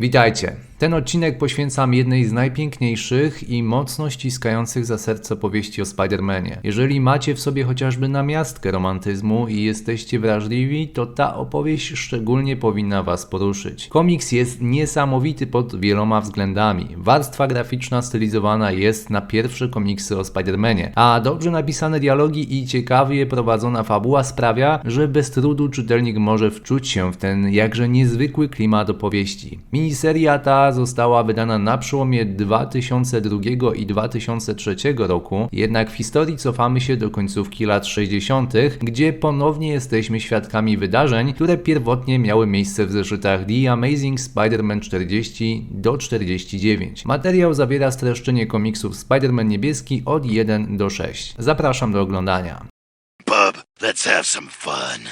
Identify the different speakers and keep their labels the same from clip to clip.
Speaker 1: Witajcie. Ten odcinek poświęcam jednej z najpiękniejszych i mocno ściskających za serce powieści o Spider-Manie. Jeżeli macie w sobie chociażby namiastkę romantyzmu i jesteście wrażliwi, to ta opowieść szczególnie powinna Was poruszyć. Komiks jest niesamowity pod wieloma względami. Warstwa graficzna stylizowana jest na pierwsze komiksy o Spider-Manie, a dobrze napisane dialogi i ciekawie prowadzona fabuła sprawia, że bez trudu czytelnik może wczuć się w ten jakże niezwykły klimat opowieści. Miniseria ta została wydana na przełomie 2002 i 2003 roku, jednak w historii cofamy się do końcówki lat 60., gdzie ponownie jesteśmy świadkami wydarzeń, które pierwotnie miały miejsce w zeszytach The Amazing Spider-Man 40 do 49. Materiał zawiera streszczenie komiksów Spider-Man niebieski od 1 do 6. Zapraszam do oglądania.
Speaker 2: Let's have some fun.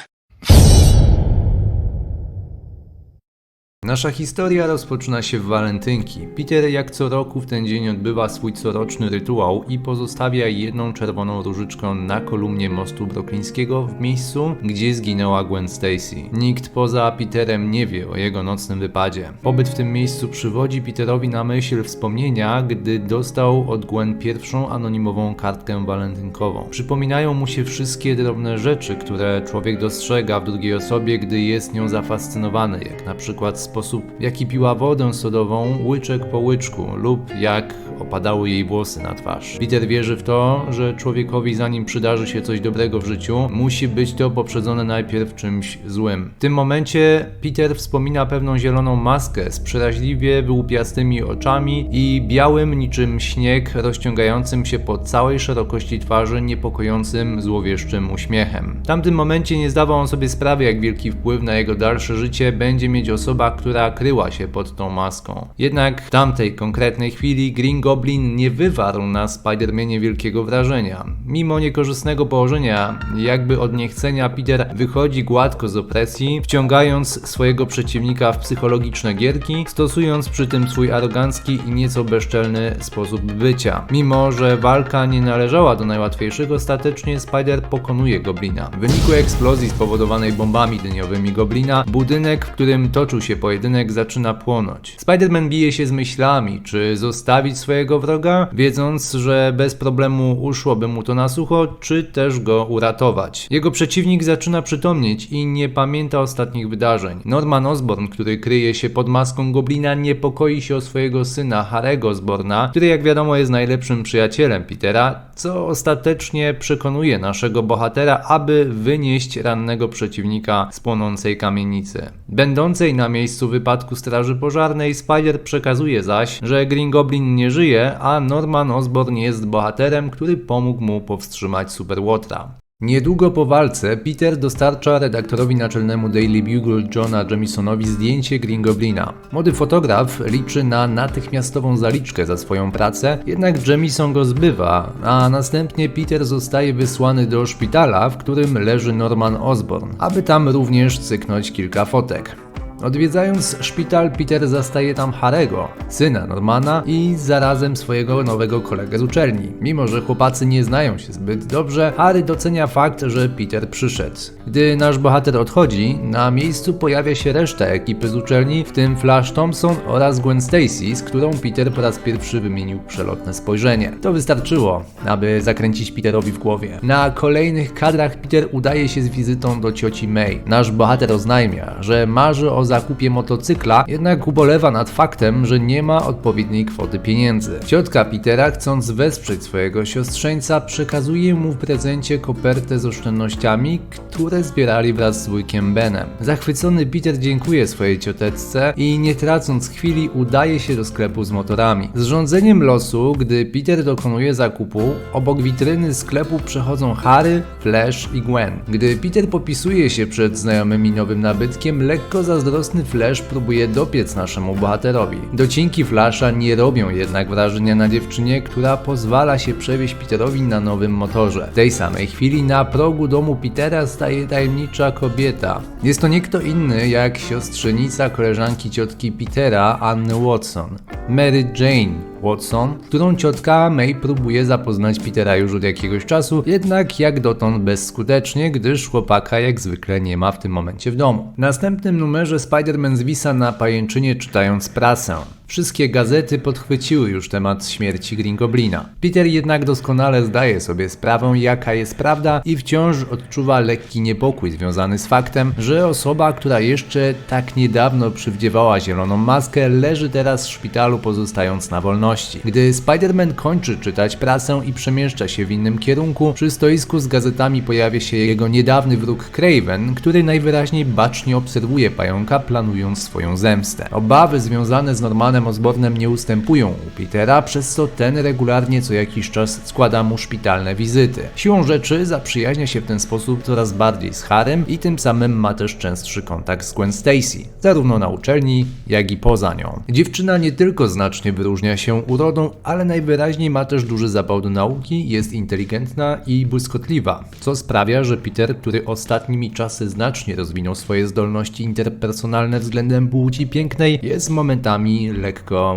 Speaker 1: Nasza historia rozpoczyna się w walentynki. Peter jak co roku w ten dzień odbywa swój coroczny rytuał i pozostawia jedną czerwoną różyczkę na kolumnie mostu broklińskiego w miejscu, gdzie zginęła Gwen Stacy. Nikt poza Peterem nie wie o jego nocnym wypadzie. Pobyt w tym miejscu przywodzi Peterowi na myśl wspomnienia, gdy dostał od Gwen pierwszą anonimową kartkę walentynkową. Przypominają mu się wszystkie drobne rzeczy, które człowiek dostrzega w drugiej osobie, gdy jest nią zafascynowany, jak na przykład sposób, w jaki piła wodę sodową łyczek po łyczku lub jak opadały jej włosy na twarz. Peter wierzy w to, że człowiekowi zanim przydarzy się coś dobrego w życiu, musi być to poprzedzone najpierw czymś złym. W tym momencie Peter wspomina pewną zieloną maskę z przeraźliwie wyłupiastymi oczami i białym niczym śnieg rozciągającym się po całej szerokości twarzy niepokojącym, złowieszczym uśmiechem. W tamtym momencie nie zdawał on sobie sprawy, jak wielki wpływ na jego dalsze życie będzie mieć osoba, która kryła się pod tą maską. Jednak w tamtej konkretnej chwili Green Goblin nie wywarł na Spider-Manie wielkiego wrażenia. Mimo niekorzystnego położenia, jakby od niechcenia Peter wychodzi gładko z opresji, wciągając swojego przeciwnika w psychologiczne gierki, stosując przy tym swój arogancki i nieco bezczelny sposób bycia. Mimo, że walka nie należała do najłatwiejszych, ostatecznie Spider pokonuje Goblina. W wyniku eksplozji spowodowanej bombami dyniowymi Goblina, budynek, w którym toczył się pojedynek, zaczyna płonąć. Spider-Man bije się z myślami, czy zostawić swojego wroga, wiedząc, że bez problemu uszłoby mu to na sucho, czy też go uratować. Jego przeciwnik zaczyna przytomnieć i nie pamięta ostatnich wydarzeń. Norman Osborn, który kryje się pod maską Goblina, niepokoi się o swojego syna Harego Osborna, który jak wiadomo jest najlepszym przyjacielem Petera, co ostatecznie przekonuje naszego bohatera, aby wynieść rannego przeciwnika z płonącej kamienicy. Będącej na miejscu wypadku straży pożarnej, Spider przekazuje zaś, że Green Goblin nie żyje, a Norman Osborn jest bohaterem, który pomógł mu powstrzymać Superłotra. Niedługo po walce Peter dostarcza redaktorowi naczelnemu Daily Bugle Johna Jemisonowi zdjęcie Green Goblina. Młody fotograf liczy na natychmiastową zaliczkę za swoją pracę, jednak Jemison go zbywa, a następnie Peter zostaje wysłany do szpitala, w którym leży Norman Osborn, aby tam również cyknąć kilka fotek. Odwiedzając szpital, Peter zastaje tam Harego, syna Normana i zarazem swojego nowego kolegę z uczelni. Mimo, że chłopacy nie znają się zbyt dobrze, Harry docenia fakt, że Peter przyszedł. Gdy nasz bohater odchodzi, na miejscu pojawia się reszta ekipy z uczelni, w tym Flash Thompson oraz Gwen Stacy, z którą Peter po raz pierwszy wymienił przelotne spojrzenie. To wystarczyło, aby zakręcić Peterowi w głowie. Na kolejnych kadrach Peter udaje się z wizytą do cioci May. Nasz bohater oznajmia, że marzy o zakupie motocykla, jednak ubolewa nad faktem, że nie ma odpowiedniej kwoty pieniędzy. Ciotka Petera, chcąc wesprzeć swojego siostrzeńca, przekazuje mu w prezencie kopertę z oszczędnościami, które zbierali wraz z wujkiem Benem. Zachwycony Peter dziękuje swojej cioteczce i nie tracąc chwili udaje się do sklepu z motorami. Z rządzeniem losu, gdy Peter dokonuje zakupu, obok witryny sklepu przechodzą Harry, Flash i Gwen. Gdy Peter popisuje się przed znajomymi nowym nabytkiem, lekko zazdrosny Flash próbuje dopiec naszemu bohaterowi. Docinki Flasha nie robią jednak wrażenia na dziewczynie, która pozwala się przewieźć Peterowi na nowym motorze. W tej samej chwili na progu domu Petera staje tajemnicza kobieta. Jest to nie kto inny jak siostrzenica koleżanki ciotki Petera, Anny Watson. Mary Jane, Watson, którą ciotka May próbuje zapoznać Petera już od jakiegoś czasu, jednak jak dotąd bezskutecznie, gdyż chłopaka jak zwykle nie ma w tym momencie w domu. W następnym numerze Spider-Man zwisa na pajęczynie czytając prasę. Wszystkie gazety podchwyciły już temat śmierci Green Goblina. Peter jednak doskonale zdaje sobie sprawę, jaka jest prawda i wciąż odczuwa lekki niepokój związany z faktem, że osoba, która jeszcze tak niedawno przywdziewała zieloną maskę, leży teraz w szpitalu pozostając na wolności. Gdy Spider-Man kończy czytać prasę i przemieszcza się w innym kierunku, przy stoisku z gazetami pojawia się jego niedawny wróg Craven, który najwyraźniej bacznie obserwuje pająka, planując swoją zemstę. Obawy związane z Normanem Osbornem nie ustępują u Petera, przez co ten regularnie co jakiś czas składa mu szpitalne wizyty. Siłą rzeczy zaprzyjaźnia się w ten sposób coraz bardziej z Harem i tym samym ma też częstszy kontakt z Gwen Stacy, zarówno na uczelni, jak i poza nią. Dziewczyna nie tylko znacznie wyróżnia się urodą, ale najwyraźniej ma też duży zapał do nauki, jest inteligentna i błyskotliwa, co sprawia, że Peter, który ostatnimi czasy znacznie rozwinął swoje zdolności interpersonalne względem płci pięknej, jest momentami lekko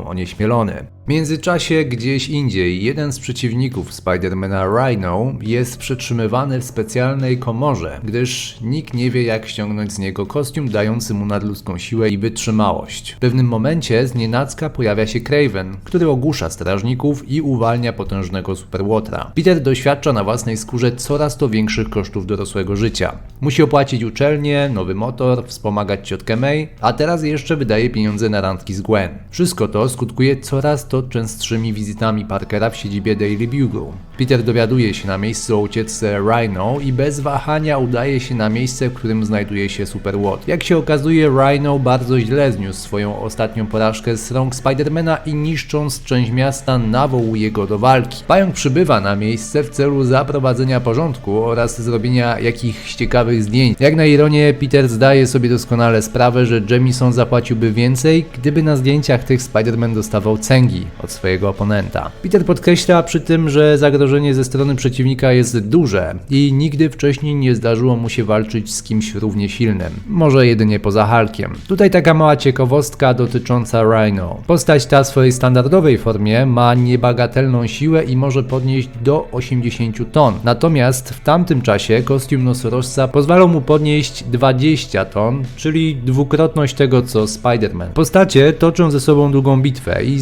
Speaker 1: onieśmielony. Międzyczasie gdzieś indziej jeden z przeciwników Spidermana Rhino jest przetrzymywany w specjalnej komorze, gdyż nikt nie wie jak ściągnąć z niego kostium dający mu nadludzką siłę i wytrzymałość. W pewnym momencie z nienacka pojawia się Craven, który ogłusza strażników i uwalnia potężnego superłotra. Peter doświadcza na własnej skórze coraz to większych kosztów dorosłego życia. Musi opłacić uczelnię, nowy motor, wspomagać ciotkę May, a teraz jeszcze wydaje pieniądze na randki z Gwen. Wszystko to skutkuje coraz to częstszymi wizytami Parkera w siedzibie Daily Bugle. Peter dowiaduje się na miejscu o ucieczce Rhino i bez wahania udaje się na miejsce, w którym znajduje się Superłot. Jak się okazuje, Rhino bardzo źle zniósł swoją ostatnią porażkę z rąk Spidermana i niszcząc część miasta nawołuje go do walki. Pająk przybywa na miejsce w celu zaprowadzenia porządku oraz zrobienia jakichś ciekawych zdjęć. Jak na ironię, Peter zdaje sobie doskonale sprawę, że Jamison zapłaciłby więcej, gdyby na zdjęciach tych Spider-Man dostawał cęgi od swojego oponenta. Peter podkreśla przy tym, że zagrożenie ze strony przeciwnika jest duże i nigdy wcześniej nie zdarzyło mu się walczyć z kimś równie silnym. Może jedynie poza Hulkiem. Tutaj taka mała ciekawostka dotycząca Rhino. Postać ta w swojej standardowej formie ma niebagatelną siłę i może podnieść do 80 ton. Natomiast w tamtym czasie kostium nosorożca pozwalał mu podnieść 20 ton, czyli dwukrotność tego co Spider-Man. Postacie toczą ze sobą długą bitwę i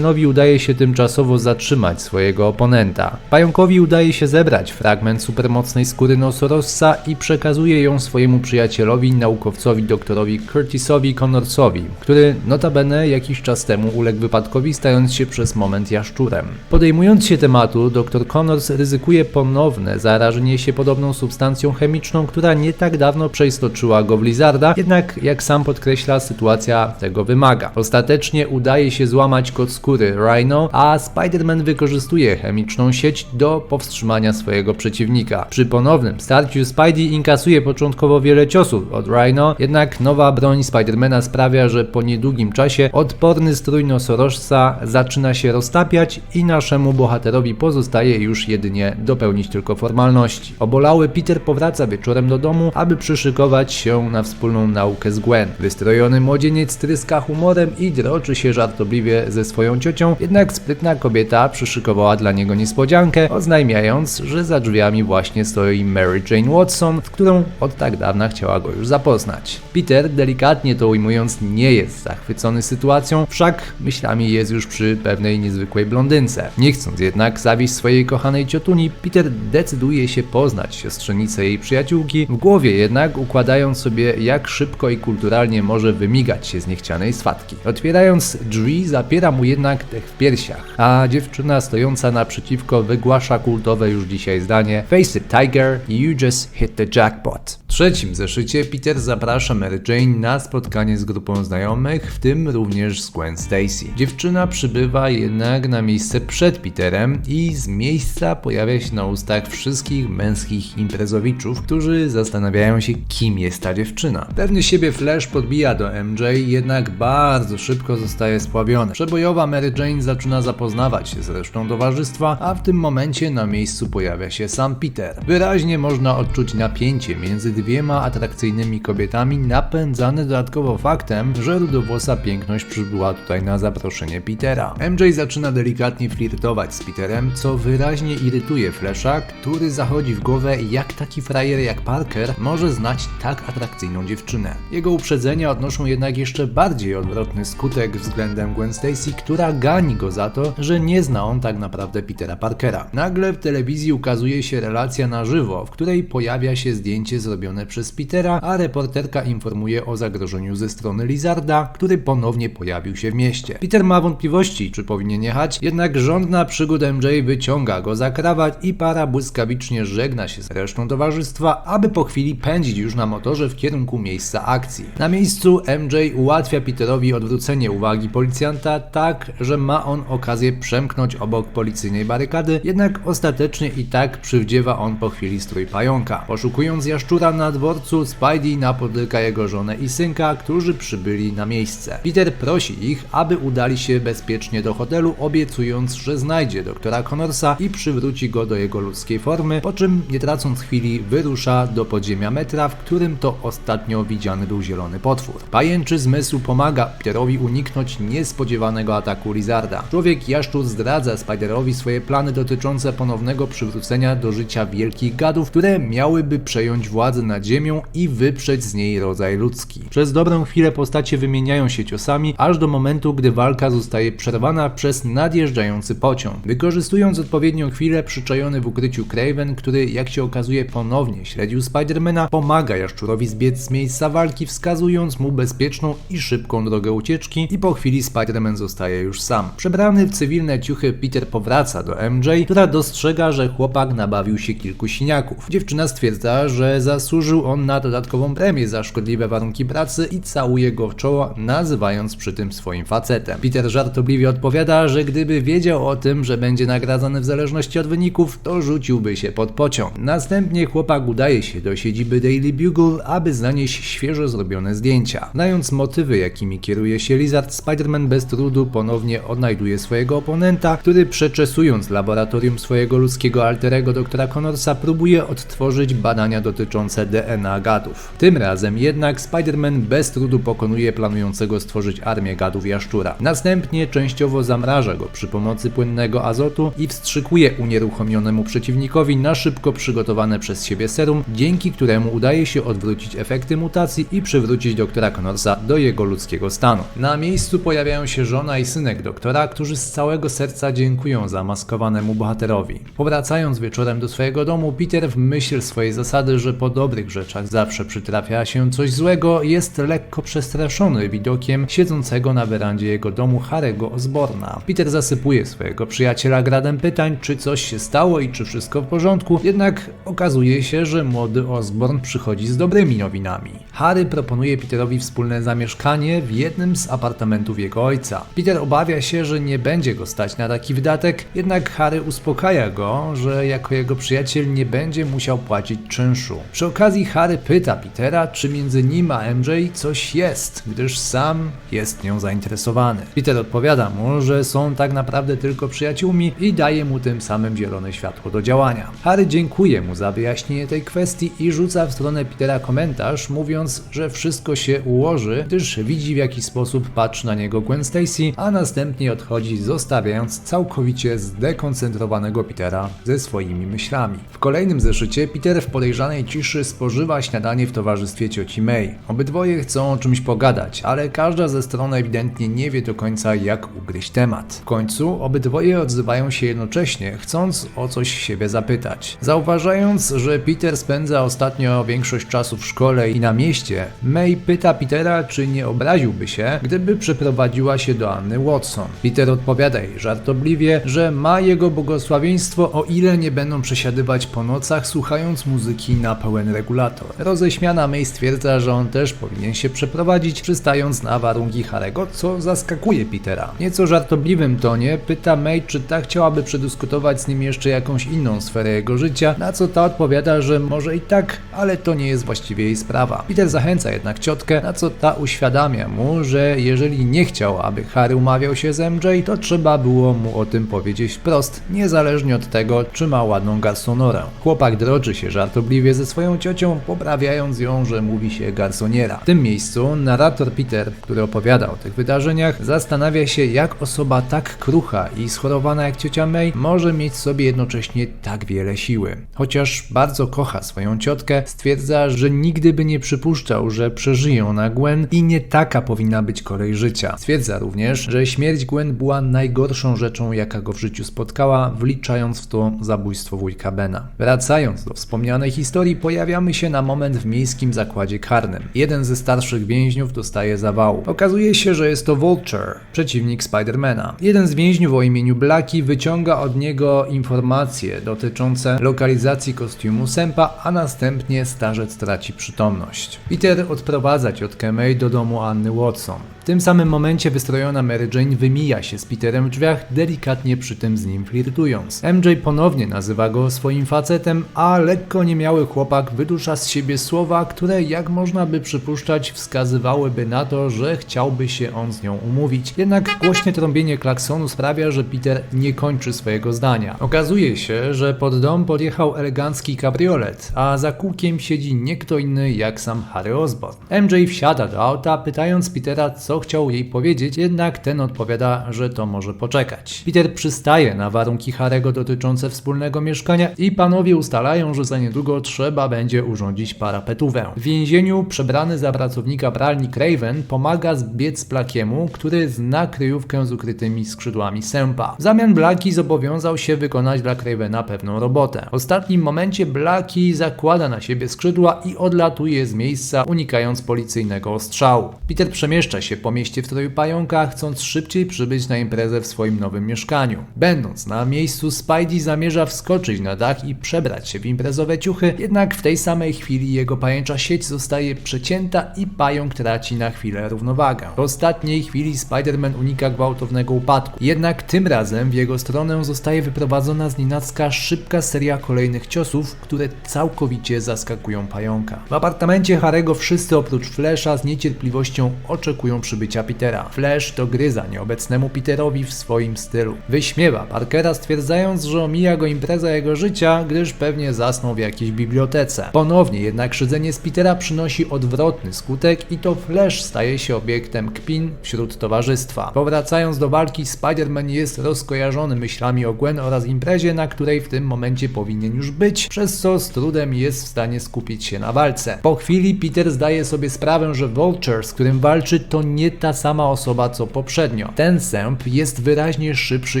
Speaker 1: Spider-Manowi udaje się tymczasowo zatrzymać swojego oponenta. Pająkowi udaje się zebrać fragment supermocnej skóry nosorożca i przekazuje ją swojemu przyjacielowi, naukowcowi doktorowi Curtisowi Connorsowi, który notabene jakiś czas temu uległ wypadkowi stając się przez moment jaszczurem. Podejmując się tematu, dr Connors ryzykuje ponowne zarażenie się podobną substancją chemiczną, która nie tak dawno przeistoczyła go w Lizarda, jednak jak sam podkreśla, sytuacja tego wymaga. Ostatecznie udaje się złamać kod skóry Rhino, a Spider-Man wykorzystuje chemiczną sieć do powstrzymania swojego przeciwnika. Przy ponownym starciu Spidey inkasuje początkowo wiele ciosów od Rhino, jednak nowa broń Spidermana sprawia, że po niedługim czasie odporny strój nosorożca zaczyna się roztapiać i naszemu bohaterowi pozostaje już jedynie dopełnić tylko formalności. Obolały Peter powraca wieczorem do domu, aby przyszykować się na wspólną naukę z Gwen. Wystrojony młodzieniec tryska humorem i droczy się żartobliwie ze swoją ciocią, jednak sprytna kobieta przyszykowała dla niego niespodziankę, oznajmiając, że za drzwiami właśnie stoi Mary Jane Watson, w którą od tak dawna chciała go już zapoznać. Peter, delikatnie to ujmując, nie jest zachwycony sytuacją, wszak myślami jest już przy pewnej niezwykłej blondynce. Nie chcąc jednak zawieść swojej kochanej ciotuni, Peter decyduje się poznać siostrzenicę jej przyjaciółki, w głowie jednak układając sobie jak szybko i kulturalnie może wymigać się z niechcianej swatki. Otwierając drzwi zapiera mu jednak w piersiach, a dziewczyna stojąca naprzeciwko wygłasza kultowe już dzisiaj zdanie Face it Tiger, you just hit the jackpot. W trzecim zeszycie Peter zaprasza Mary Jane na spotkanie z grupą znajomych, w tym również z Gwen Stacy. Dziewczyna przybywa jednak na miejsce przed Peterem i z miejsca pojawia się na ustach wszystkich męskich imprezowiczów, którzy zastanawiają się kim jest ta dziewczyna. Pewny siebie Flash podbija do MJ, jednak bardzo szybko zostaje spławiony. Przebojowa Mary Mary Jane zaczyna zapoznawać się z resztą towarzystwa, a w tym momencie na miejscu pojawia się sam Peter. Wyraźnie można odczuć napięcie między dwiema atrakcyjnymi kobietami, napędzane dodatkowo faktem, że rudowłosa piękność przybyła tutaj na zaproszenie Petera. MJ zaczyna delikatnie flirtować z Peterem, co wyraźnie irytuje Flasha, który zachodzi w głowę, jak taki frajer jak Parker może znać tak atrakcyjną dziewczynę. Jego uprzedzenia odnoszą jednak jeszcze bardziej odwrotny skutek względem Gwen Stacy, która gani go za to, że nie zna on tak naprawdę Petera Parkera. Nagle w telewizji ukazuje się relacja na żywo, w której pojawia się zdjęcie zrobione przez Petera, a reporterka informuje o zagrożeniu ze strony Lizarda, który ponownie pojawił się w mieście. Peter ma wątpliwości, czy powinien jechać, jednak żądna przygód MJ wyciąga go za krawat i para błyskawicznie żegna się z resztą towarzystwa, aby po chwili pędzić już na motorze w kierunku miejsca akcji. Na miejscu MJ ułatwia Peterowi odwrócenie uwagi policjanta tak, że ma on okazję przemknąć obok policyjnej barykady, jednak ostatecznie i tak przywdziewa on po chwili strój pająka. Poszukując jaszczura na dworcu, Spidey napotyka jego żonę i synka, którzy przybyli na miejsce. Peter prosi ich, aby udali się bezpiecznie do hotelu, obiecując, że znajdzie doktora Connorsa i przywróci go do jego ludzkiej formy, po czym nie tracąc chwili wyrusza do podziemia metra, w którym to ostatnio widziany był zielony potwór. Pajęczy zmysł pomaga Peterowi uniknąć niespodziewanego ataku Lizarda. Człowiek jaszczur zdradza Spiderowi swoje plany dotyczące ponownego przywrócenia do życia wielkich gadów, które miałyby przejąć władzę nad ziemią i wyprzeć z niej rodzaj ludzki. Przez dobrą chwilę postacie wymieniają się ciosami, aż do momentu, gdy walka zostaje przerwana przez nadjeżdżający pociąg. Wykorzystując odpowiednią chwilę, przyczajony w ukryciu Craven, który jak się okazuje ponownie śledził Spidermana, pomaga jaszczurowi zbiec z miejsca walki, wskazując mu bezpieczną i szybką drogę ucieczki i po chwili Spiderman zostaje już sam. Przebrany w cywilne ciuchy Peter powraca do MJ, która dostrzega, że chłopak nabawił się kilku siniaków. Dziewczyna stwierdza, że zasłużył on na dodatkową premię za szkodliwe warunki pracy i całuje go w czoło, nazywając przy tym swoim facetem. Peter żartobliwie odpowiada, że gdyby wiedział o tym, że będzie nagradzany w zależności od wyników, to rzuciłby się pod pociąg. Następnie chłopak udaje się do siedziby Daily Bugle, aby zanieść świeżo zrobione zdjęcia. Znając motywy, jakimi kieruje się Lizard, Spider-Man bez trudu ponownie odnajduje swojego oponenta, który przeczesując laboratorium swojego ludzkiego alterego doktora Connorsa próbuje odtworzyć badania dotyczące DNA gadów. Tym razem jednak Spider-Man bez trudu pokonuje planującego stworzyć armię gadów jaszczura. Następnie częściowo zamraża go przy pomocy płynnego azotu i wstrzykuje unieruchomionemu przeciwnikowi na szybko przygotowane przez siebie serum, dzięki któremu udaje się odwrócić efekty mutacji i przywrócić doktora Connorsa do jego ludzkiego stanu. Na miejscu pojawiają się żona i synek doktora, którzy z całego serca dziękują zamaskowanemu bohaterowi. Powracając wieczorem do swojego domu, Peter w myśl swojej zasady, że po dobrych rzeczach zawsze przytrafia się coś złego, jest lekko przestraszony widokiem siedzącego na werandzie jego domu Harego Osborna. Peter zasypuje swojego przyjaciela gradem pytań, czy coś się stało i czy wszystko w porządku, jednak okazuje się, że młody Osborn przychodzi z dobrymi nowinami. Harry proponuje Peterowi wspólne zamieszkanie w jednym z apartamentów jego ojca. Peter obawia się, że nie będzie go stać na taki wydatek, jednak Harry uspokaja go, że jako jego przyjaciel nie będzie musiał płacić czynszu. Przy okazji Harry pyta Petera, czy między nim a MJ coś jest, gdyż sam jest nią zainteresowany. Peter odpowiada mu, że są tak naprawdę tylko przyjaciółmi i daje mu tym samym zielone światło do działania. Harry dziękuje mu za wyjaśnienie tej kwestii i rzuca w stronę Petera komentarz, mówiąc, że wszystko się ułoży, gdyż widzi w jaki sposób patrzy na niego Gwen Stacy, a następnie odchodzi, zostawiając całkowicie zdekoncentrowanego Petera ze swoimi myślami. W kolejnym zeszycie Peter w podejrzanej ciszy spożywa śniadanie w towarzystwie cioci May. Obydwoje chcą o czymś pogadać, ale każda ze stron ewidentnie nie wie do końca jak ugryźć temat. W końcu obydwoje odzywają się jednocześnie, chcąc o coś siebie zapytać. Zauważając, że Peter spędza ostatnio większość czasu w szkole i na mieście, May pyta Petera, czy nie obraziłby się, gdyby przeprowadziła się do Anny Watson. Peter odpowiada jej żartobliwie, że ma jego błogosławieństwo, o ile nie będą przesiadywać po nocach, słuchając muzyki na pełen regulator. Roześmiana May stwierdza, że on też powinien się przeprowadzić, przystając na warunki Harego, co zaskakuje Petera. Nieco żartobliwym tonie pyta May, czy ta chciałaby przedyskutować z nim jeszcze jakąś inną sferę jego życia, na co ta odpowiada, że może i tak, ale to nie jest właściwie jej sprawa. Peter Peter zachęca jednak ciotkę, na co ta uświadamia mu, że jeżeli nie chciał, aby Harry umawiał się z MJ, to trzeba było mu o tym powiedzieć wprost, niezależnie od tego, czy ma ładną garsonorę. Chłopak droczy się żartobliwie ze swoją ciocią, poprawiając ją, że mówi się garsoniera. W tym miejscu narrator Peter, który opowiada o tych wydarzeniach, zastanawia się, jak osoba tak krucha i schorowana jak ciocia May może mieć w sobie jednocześnie tak wiele siły. Chociaż bardzo kocha swoją ciotkę, stwierdza, że nigdy by nie przypuszczał, że przeżyje ona Gwen i nie taka powinna być kolej życia. Stwierdza również, że śmierć Gwen była najgorszą rzeczą, jaka go w życiu spotkała, wliczając w to zabójstwo wujka Bena. Wracając do wspomnianej historii, pojawiamy się na moment w miejskim zakładzie karnym. Jeden ze starszych więźniów dostaje zawału. Okazuje się, że jest to Vulture, przeciwnik Spidermana. Jeden z więźniów o imieniu Blackie wyciąga od niego informacje dotyczące lokalizacji kostiumu Sempa, a następnie starzec traci przytomność. Peter odprowadza ciotkę May do domu Anny Watson. Tym samym momencie wystrojona Mary Jane wymija się z Peterem w drzwiach, delikatnie przy tym z nim flirtując. MJ ponownie nazywa go swoim facetem, a lekko niemiały chłopak wydusza z siebie słowa, które jak można by przypuszczać wskazywałyby na to, że chciałby się on z nią umówić. Jednak głośne trąbienie klaksonu sprawia, że Peter nie kończy swojego zdania. Okazuje się, że pod dom podjechał elegancki kabriolet, a za kółkiem siedzi nie kto inny jak sam Harry Osborn. MJ wsiada do auta, pytając Petera, co chciał jej powiedzieć, jednak ten odpowiada, że to może poczekać. Peter przystaje na warunki Harego dotyczące wspólnego mieszkania i panowie ustalają, że za niedługo trzeba będzie urządzić parapetówę. W więzieniu przebrany za pracownika pralni Craven pomaga zbiec Blakiemu, który zna kryjówkę z ukrytymi skrzydłami sępa. W zamian Blaki zobowiązał się wykonać dla Cravena pewną robotę. W ostatnim momencie Blaki zakłada na siebie skrzydła i odlatuje z miejsca, unikając policyjnego ostrzału. Peter przemieszcza się po mieście w stroju pająka, chcąc szybciej przybyć na imprezę w swoim nowym mieszkaniu. Będąc na miejscu, Spidey zamierza wskoczyć na dach i przebrać się w imprezowe ciuchy, jednak w tej samej chwili jego pajęcza sieć zostaje przecięta i pająk traci na chwilę równowagę. W ostatniej chwili Spider-Man unika gwałtownego upadku, jednak tym razem w jego stronę zostaje wyprowadzona z nienacka szybka seria kolejnych ciosów, które całkowicie zaskakują pająka. W apartamencie Harego wszyscy oprócz Flasha z niecierpliwością oczekują przybycia Petera. Flash to gryza nieobecnemu Peterowi w swoim stylu. Wyśmiewa Parkera stwierdzając, że omija go impreza jego życia, gdyż pewnie zasnął w jakiejś bibliotece. Ponownie jednak szydzenie z Petera przynosi odwrotny skutek i to Flash staje się obiektem kpin wśród towarzystwa. Powracając do walki, Spider-Man jest rozkojarzony myślami o Gwen oraz imprezie, na której w tym momencie powinien już być, przez co z trudem jest w stanie skupić się na walce. Po chwili Peter zdaje sobie sprawę, że Vulture, z którym walczy, to nie ta sama osoba co poprzednio. Ten sęp jest wyraźnie szybszy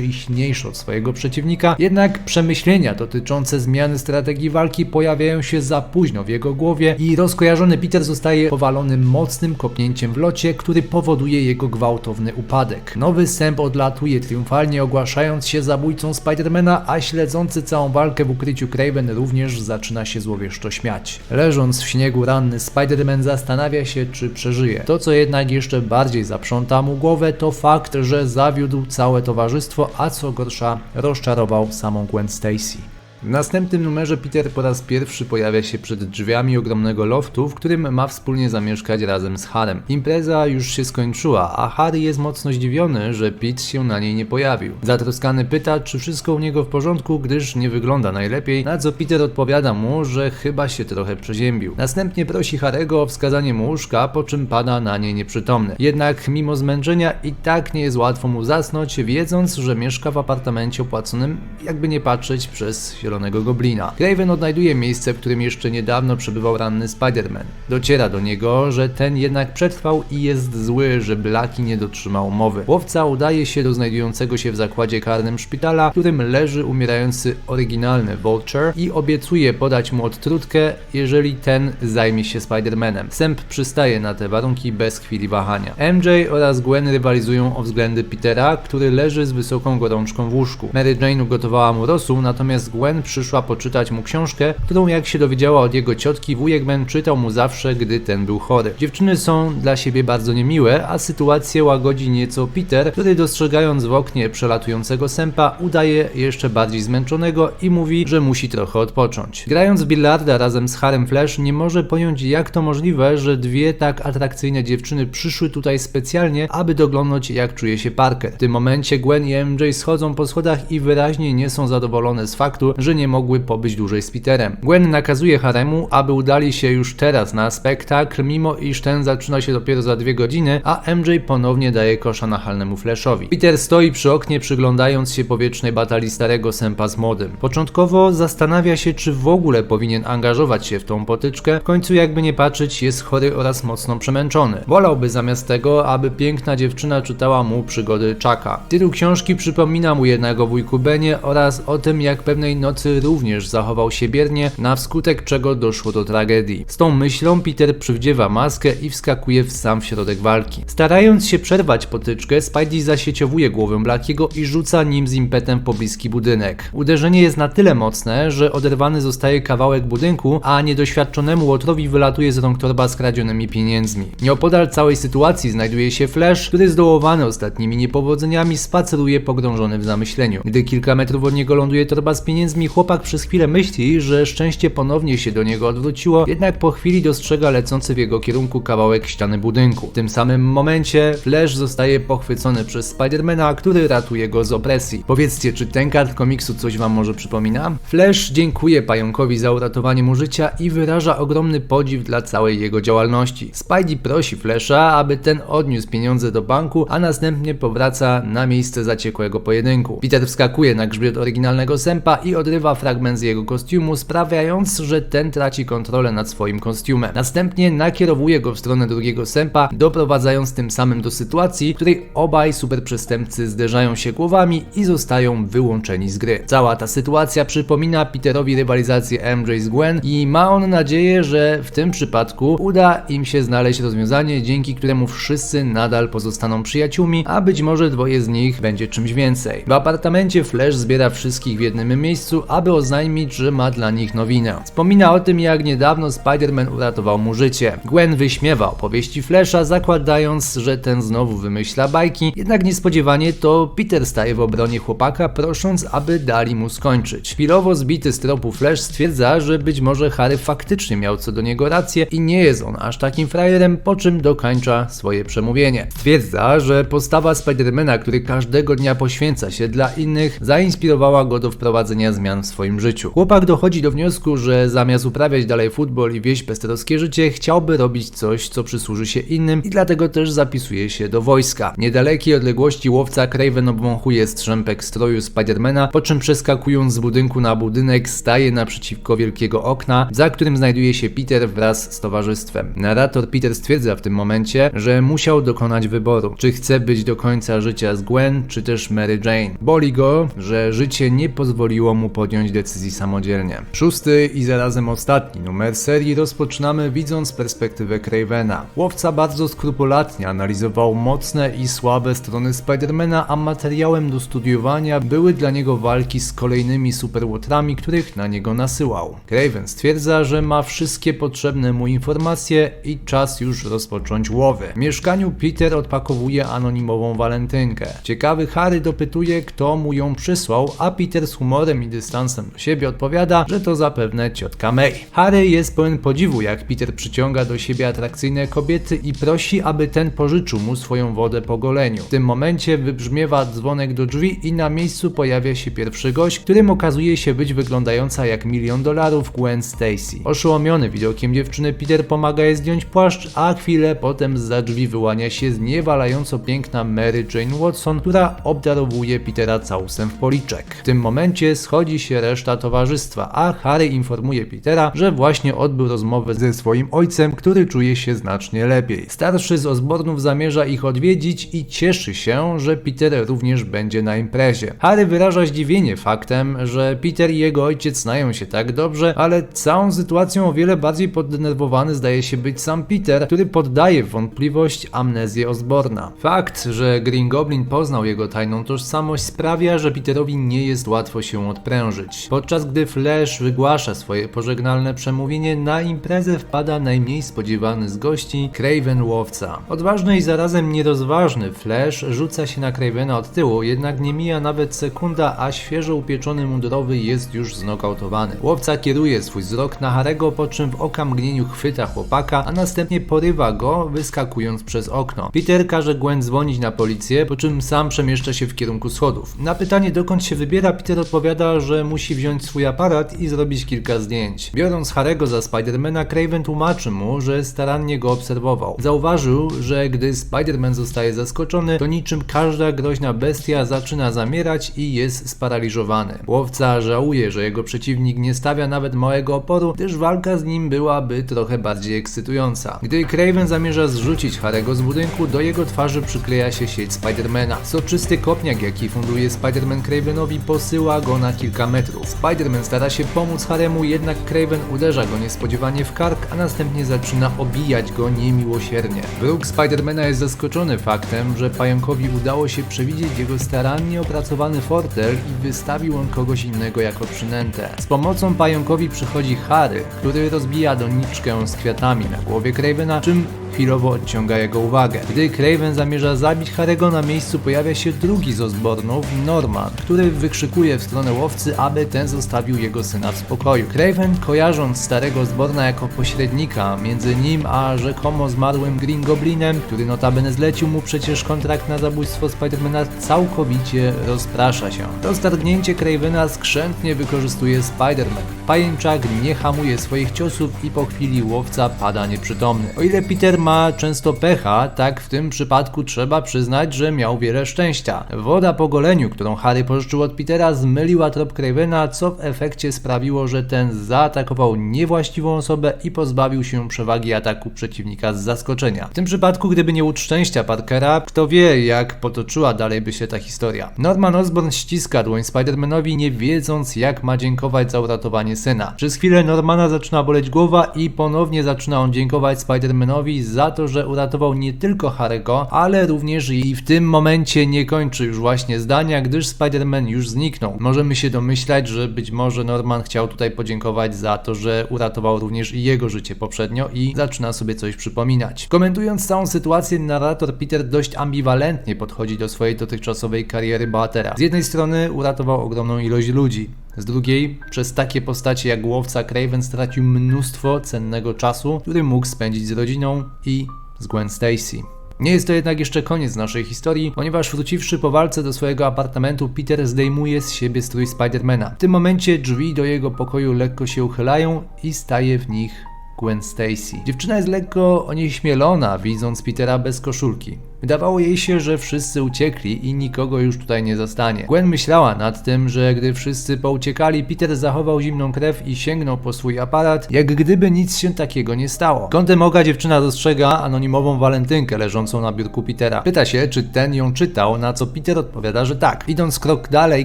Speaker 1: i silniejszy od swojego przeciwnika, jednak przemyślenia dotyczące zmiany strategii walki pojawiają się za późno w jego głowie i rozkojarzony Peter zostaje powalony mocnym kopnięciem w locie, który powoduje jego gwałtowny upadek. Nowy sęp odlatuje triumfalnie ogłaszając się zabójcą Spidermana, a śledzący całą walkę w ukryciu Craven również zaczyna się złowieszczo śmiać. Leżąc w śniegu ranny, Spider-Man zastanawia się, czy przeżyje. To, co jednak jeszcze bardziej zaprząta mu głowę, to fakt, że zawiódł całe towarzystwo, a co gorsza, rozczarował samą Gwen Stacy. W następnym numerze Peter po raz pierwszy pojawia się przed drzwiami ogromnego loftu, w którym ma wspólnie zamieszkać razem z Harem. Impreza już się skończyła, a Harry jest mocno zdziwiony, że Pete się na niej nie pojawił. Zatroskany pyta, czy wszystko u niego w porządku, gdyż nie wygląda najlepiej, na co Peter odpowiada mu, że chyba się trochę przeziębił. Następnie prosi Harego o wskazanie mu łóżka, po czym pada na nie nieprzytomny. Jednak mimo zmęczenia i tak nie jest łatwo mu zasnąć, wiedząc, że mieszka w apartamencie opłaconym, jakby nie patrzeć przez zielonego goblina. Craven odnajduje miejsce, w którym jeszcze niedawno przebywał ranny Spider-Man. Dociera do niego, że ten jednak przetrwał i jest zły, że Blaki nie dotrzymał umowy. Łowca udaje się do znajdującego się w zakładzie karnym szpitala, w którym leży umierający oryginalny Vulture i obiecuje podać mu odtrutkę, jeżeli ten zajmie się Spider-Manem. Sęp przystaje na te warunki bez chwili wahania. MJ oraz Gwen rywalizują o względy Petera, który leży z wysoką gorączką w łóżku. Mary Jane ugotowała mu rosół, natomiast Gwen Przyszła poczytać mu książkę, którą jak się dowiedziała od jego ciotki, wujek Ben czytał mu zawsze, gdy ten był chory. Dziewczyny są dla siebie bardzo niemiłe, a sytuację łagodzi nieco Peter, który dostrzegając w oknie przelatującego sępa, udaje jeszcze bardziej zmęczonego i mówi, że musi trochę odpocząć. Grając billarda razem z Harem Flash nie może pojąć jak to możliwe, że dwie tak atrakcyjne dziewczyny przyszły tutaj specjalnie, aby doglądać jak czuje się Parker. W tym momencie Gwen i MJ schodzą po schodach i wyraźnie nie są zadowolone z faktu, że nie mogły pobyć dłużej z Peterem. Gwen nakazuje Haremu, aby udali się już teraz na spektakl, mimo iż ten zaczyna się dopiero za dwie godziny, a MJ ponownie daje kosza nachalnemu Flashowi. Peter stoi przy oknie przyglądając się powiecznej batalii starego sępa z młodym. Początkowo zastanawia się, czy w ogóle powinien angażować się w tą potyczkę, w końcu jakby nie patrzeć jest chory oraz mocno przemęczony. Wolałby zamiast tego, aby piękna dziewczyna czytała mu przygody Chucka. Tytuł książki przypomina mu jednak o wujku Benie oraz o tym, jak pewnej nocy również zachował się biernie, na wskutek czego doszło do tragedii. Z tą myślą Peter przywdziewa maskę i wskakuje w sam środek walki. Starając się przerwać potyczkę, Spidey zasieciowuje głowę Blackiego i rzuca nim z impetem w pobliski budynek. Uderzenie jest na tyle mocne, że oderwany zostaje kawałek budynku, a niedoświadczonemu łotrowi wylatuje z rąk torba z kradzionymi pieniędzmi. Nieopodal całej sytuacji znajduje się Flash, który zdołowany ostatnimi niepowodzeniami spaceruje pogrążony w zamyśleniu. Gdy kilka metrów od niego ląduje torba z pieniędzmi, chłopak przez chwilę myśli, że szczęście ponownie się do niego odwróciło, jednak po chwili dostrzega lecący w jego kierunku kawałek ściany budynku. W tym samym momencie Flash zostaje pochwycony przez Spidermana, który ratuje go z opresji. Powiedzcie, czy ten kart komiksu coś wam może przypomina? Flash dziękuję pająkowi za uratowanie mu życia i wyraża ogromny podziw dla całej jego działalności. Spidey prosi Flasha, aby ten odniósł pieniądze do banku, a następnie powraca na miejsce zaciekłego pojedynku. Peter wskakuje na grzbiet oryginalnego sępa i odrywa fragment z jego kostiumu, sprawiając, że ten traci kontrolę nad swoim kostiumem. Następnie nakierowuje go w stronę drugiego sępa, doprowadzając tym samym do sytuacji, w której obaj superprzestępcy zderzają się głowami i zostają wyłączeni z gry. Cała ta sytuacja przypomina Peterowi rywalizację MJ z Gwen i ma on nadzieję, że w tym przypadku uda im się znaleźć rozwiązanie, dzięki któremu wszyscy nadal pozostaną przyjaciółmi, a być może dwoje z nich będzie czymś więcej. W apartamencie Flash zbiera wszystkich w jednym miejscu, aby oznajmić, że ma dla nich nowinę. Wspomina o tym, jak niedawno Spider-Man uratował mu życie. Gwen wyśmiewa opowieści Flasha, zakładając, że ten znowu wymyśla bajki, jednak niespodziewanie to Peter staje w obronie chłopaka, prosząc, aby dali mu skończyć. Chwilowo zbity z tropu Flash stwierdza, że być może Harry faktycznie miał co do niego rację i nie jest on aż takim frajerem, po czym dokończa swoje przemówienie. Stwierdza, że postawa Spidermana, który każdego dnia poświęca się dla innych, zainspirowała go do wprowadzenia zmian w swoim życiu. Chłopak dochodzi do wniosku, że zamiast uprawiać dalej futbol i wieść pesterowskie życie, chciałby robić coś, co przysłuży się innym i dlatego też zapisuje się do wojska. Niedalekiej odległości łowca Craven obwąchuje strzępek stroju Spidermana, po czym przeskakując z budynku na budynek staje naprzeciwko wielkiego okna, za którym znajduje się Peter wraz z towarzystwem. Narrator Peter stwierdza w tym momencie, że musiał dokonać wyboru, czy chce być do końca życia z Gwen, czy też Mary Jane. Boli go, że życie nie pozwoliło mu podjąć decyzji samodzielnie. Szósty i zarazem ostatni numer serii rozpoczynamy widząc perspektywę Cravena. Łowca bardzo skrupulatnie analizował mocne i słabe strony Spidermana, a materiałem do studiowania były dla niego walki z kolejnymi superłotrami, których na niego nasyłał. Craven stwierdza, że ma wszystkie potrzebne mu informacje i czas już rozpocząć łowy. W mieszkaniu Peter odpakowuje anonimową walentynkę. Ciekawy Harry dopytuje, kto mu ją przysłał, a Peter z humorem i dystansem do siebie odpowiada, że to zapewne ciotka May. Harry jest pełen podziwu, jak Peter przyciąga do siebie atrakcyjne kobiety i prosi, aby ten pożyczył mu swoją wodę po goleniu. W tym momencie wybrzmiewa dzwonek do drzwi i na miejscu pojawia się pierwszy gość, którym okazuje się być wyglądająca jak milion dolarów Gwen Stacy. Oszołomiony widokiem dziewczyny Peter pomaga jej zdjąć płaszcz, a chwilę potem za drzwi wyłania się zniewalająco piękna Mary Jane Watson, która obdarowuje Petera całusem w policzek. W tym momencie schodzi się reszta towarzystwa, a Harry informuje Petera, że właśnie odbył rozmowę ze swoim ojcem, który czuje się znacznie lepiej. Starszy z Osbornów zamierza ich odwiedzić i cieszy się, że Peter również będzie na imprezie. Harry wyraża zdziwienie faktem, że Peter i jego ojciec znają się tak dobrze, ale całą sytuacją o wiele bardziej poddenerwowany zdaje się być sam Peter, który poddaje wątpliwość amnezję Osborna. Fakt, że Green Goblin poznał jego tajną tożsamość sprawia, że Peterowi nie jest łatwo się odprężyć. Podczas gdy Flash wygłasza swoje pożegnalne przemówienie, na imprezę wpada najmniej spodziewany z gości Craven Łowca. Odważny i zarazem nierozważny Flash rzuca się na Cravena od tyłu, jednak nie mija nawet sekunda, a świeżo upieczony mundurowy jest już znokautowany. Łowca kieruje swój wzrok na Harego, po czym w okamgnieniu chwyta chłopaka, a następnie porywa go, wyskakując przez okno. Peter każe Gwen dzwonić na policję, po czym sam przemieszcza się w kierunku schodów. Na pytanie dokąd się wybiera, Peter odpowiada, że musi wziąć swój aparat i zrobić kilka zdjęć. Biorąc Harego za Spidermana, Craven tłumaczy mu, że starannie go obserwował. Zauważył, że gdy Spider-Man zostaje zaskoczony, to niczym każda groźna bestia zaczyna zamierać i jest sparaliżowany. Łowca żałuje, że jego przeciwnik nie stawia nawet małego oporu, gdyż walka z nim byłaby trochę bardziej ekscytująca. Gdy Craven zamierza zrzucić Harego z budynku, do jego twarzy przykleja się sieć Spidermana. Soczysty kopniak, jaki funduje Spider-Man Cravenowi, posyła go na kilka metrów. Spider-Man stara się pomóc Haremu, jednak Craven uderza go niespodziewanie w kark, a następnie zaczyna obijać go niemiłosiernie. Wróg Spidermana jest zaskoczony faktem, że pająkowi udało się przewidzieć jego starannie opracowany fortel i wystawił on kogoś innego jako przynętę. Z pomocą pająkowi przychodzi Harry, który rozbija doniczkę z kwiatami na głowie Cravena, czym chwilowo odciąga jego uwagę. Gdy Craven zamierza zabić Harego, na miejscu pojawia się drugi z Osbornów, Norman, który wykrzykuje w stronę łowcy, aby ten zostawił jego syna w spokoju. Craven, kojarząc starego Osborna jako pośrednika między nim a rzekomo zmarłym Green Goblinem, który notabene zlecił mu przecież kontrakt na zabójstwo Spidermana, całkowicie rozprasza się. Roztargnięcie Cravena skrzętnie wykorzystuje Spiderman. Pajęczak nie hamuje swoich ciosów i po chwili łowca pada nieprzytomny. O ile Peter ma często pecha, tak w tym przypadku trzeba przyznać, że miał wiele szczęścia. Woda po goleniu, którą Harry pożyczył od Petera, zmyliła trop Cravena, co w efekcie sprawiło, że ten zaatakował niewłaściwą osobę i pozbawił się przewagi ataku przeciwnika z zaskoczenia. W tym przypadku, gdyby nie łód szczęścia Parkera, kto wie, jak potoczyła dalej by się ta historia. Norman Osborn ściska dłoń Spidermanowi, nie wiedząc, jak ma dziękować za uratowanie syna. Przez chwilę Normana zaczyna boleć głowa i ponownie zaczyna on dziękować Spidermanowi za to, że uratował nie tylko Harego, ale również i w tym momencie nie kończy już właśnie zdania, gdyż Spider-Man już zniknął. Możemy się domyślać, że być może Norman chciał tutaj podziękować za to, że uratował również i jego życie poprzednio i zaczyna sobie coś przypominać. Komentując całą sytuację, narrator Peter dość ambiwalentnie podchodzi do swojej dotychczasowej kariery bohatera. Z jednej strony uratował ogromną ilość ludzi, z drugiej, przez takie postacie jak łowca Craven stracił mnóstwo cennego czasu, który mógł spędzić z rodziną i z Gwen Stacy. Nie jest to jednak jeszcze koniec naszej historii, ponieważ wróciwszy po walce do swojego apartamentu, Peter zdejmuje z siebie strój Spidermana. W tym momencie drzwi do jego pokoju lekko się uchylają i staje w nich Gwen Stacy. Dziewczyna jest lekko onieśmielona, widząc Petera bez koszulki. Wydawało jej się, że wszyscy uciekli i nikogo już tutaj nie zastanie. Gwen myślała nad tym, że gdy wszyscy pouciekali, Peter zachował zimną krew i sięgnął po swój aparat, jak gdyby nic się takiego nie stało. Kątem oka dziewczyna dostrzega anonimową walentynkę leżącą na biurku Petera. Pyta się, czy ten ją czytał, na co Peter odpowiada, że tak. Idąc krok dalej,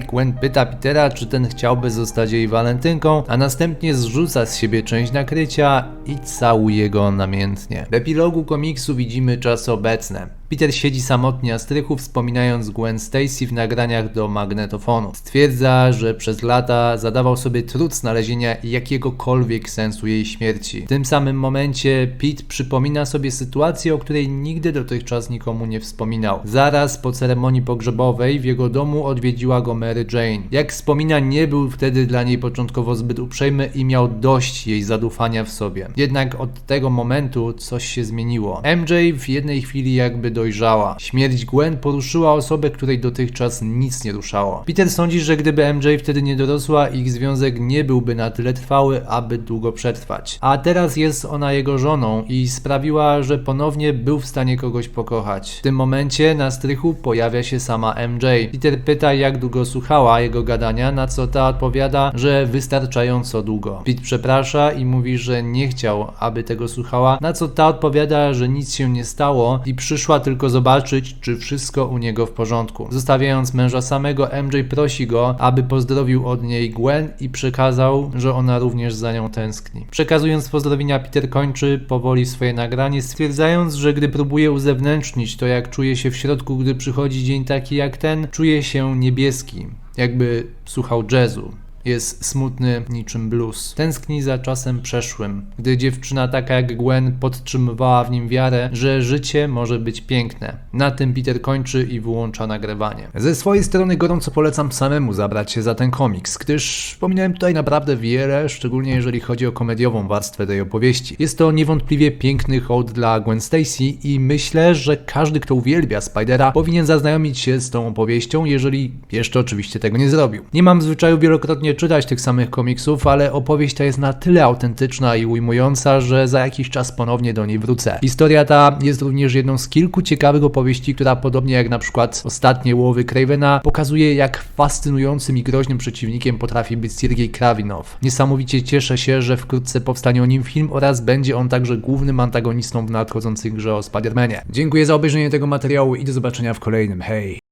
Speaker 1: Gwen pyta Petera, czy ten chciałby zostać jej walentynką, a następnie zrzuca z siebie część nakrycia i całuje go namiętnie. W epilogu komiksu widzimy czasy obecne. Peter siedzi samotnie na strychu, wspominając Gwen Stacy w nagraniach do magnetofonu. Stwierdza, że przez lata zadawał sobie trud znalezienia jakiegokolwiek sensu jej śmierci. W tym samym momencie Pete przypomina sobie sytuację, o której nigdy dotychczas nikomu nie wspominał. Zaraz po ceremonii pogrzebowej w jego domu odwiedziła go Mary Jane. Jak wspomina, nie był wtedy dla niej początkowo zbyt uprzejmy i miał dość jej zadufania w sobie. Jednak od tego momentu coś się zmieniło. MJ w jednej chwili jakby dojrzała. Śmierć Gwen poruszyła osobę, której dotychczas nic nie ruszało. Peter sądzi, że gdyby MJ wtedy nie dorosła, ich związek nie byłby na tyle trwały, aby długo przetrwać. A teraz jest ona jego żoną i sprawiła, że ponownie był w stanie kogoś pokochać. W tym momencie na strychu pojawia się sama MJ. Peter pyta, jak długo słuchała jego gadania, na co ta odpowiada, że wystarczająco długo. Pete przeprasza i mówi, że nie chciał, aby tego słuchała, na co ta odpowiada, że nic się nie stało i przyszła tylko zobaczyć, czy wszystko u niego w porządku. Zostawiając męża samego, MJ prosi go, aby pozdrowił od niej Gwen i przekazał, że ona również za nią tęskni. Przekazując pozdrowienia, Peter kończy powoli swoje nagranie, stwierdzając, że gdy próbuje uzewnętrznić to, jak czuje się w środku, gdy przychodzi dzień taki jak ten, czuje się niebieski, jakby słuchał jazzu Jest smutny niczym blues. Tęskni za czasem przeszłym, gdy dziewczyna taka jak Gwen podtrzymywała w nim wiarę, że życie może być piękne. Na tym Peter kończy i wyłącza nagrywanie. Ze swojej strony gorąco polecam samemu zabrać się za ten komiks, gdyż pominąłem tutaj naprawdę wiele, szczególnie jeżeli chodzi o komediową warstwę tej opowieści. Jest to niewątpliwie piękny hołd dla Gwen Stacy i myślę, że każdy, kto uwielbia Spidera, powinien zaznajomić się z tą opowieścią, jeżeli jeszcze oczywiście tego nie zrobił. Nie mam zwyczaju wielokrotnie czytać tych samych komiksów, ale opowieść ta jest na tyle autentyczna i ujmująca, że za jakiś czas ponownie do niej wrócę. Historia ta jest również jedną z kilku ciekawych opowieści, która podobnie jak na przykład ostatnie łowy Cravena pokazuje jak fascynującym i groźnym przeciwnikiem potrafi być Siergiej Krawinow. Niesamowicie cieszę się, że wkrótce powstanie o nim film oraz będzie on także głównym antagonistą w nadchodzącej grze o Spider-Manie. Dziękuję za obejrzenie tego materiału i do zobaczenia w kolejnym. Hej!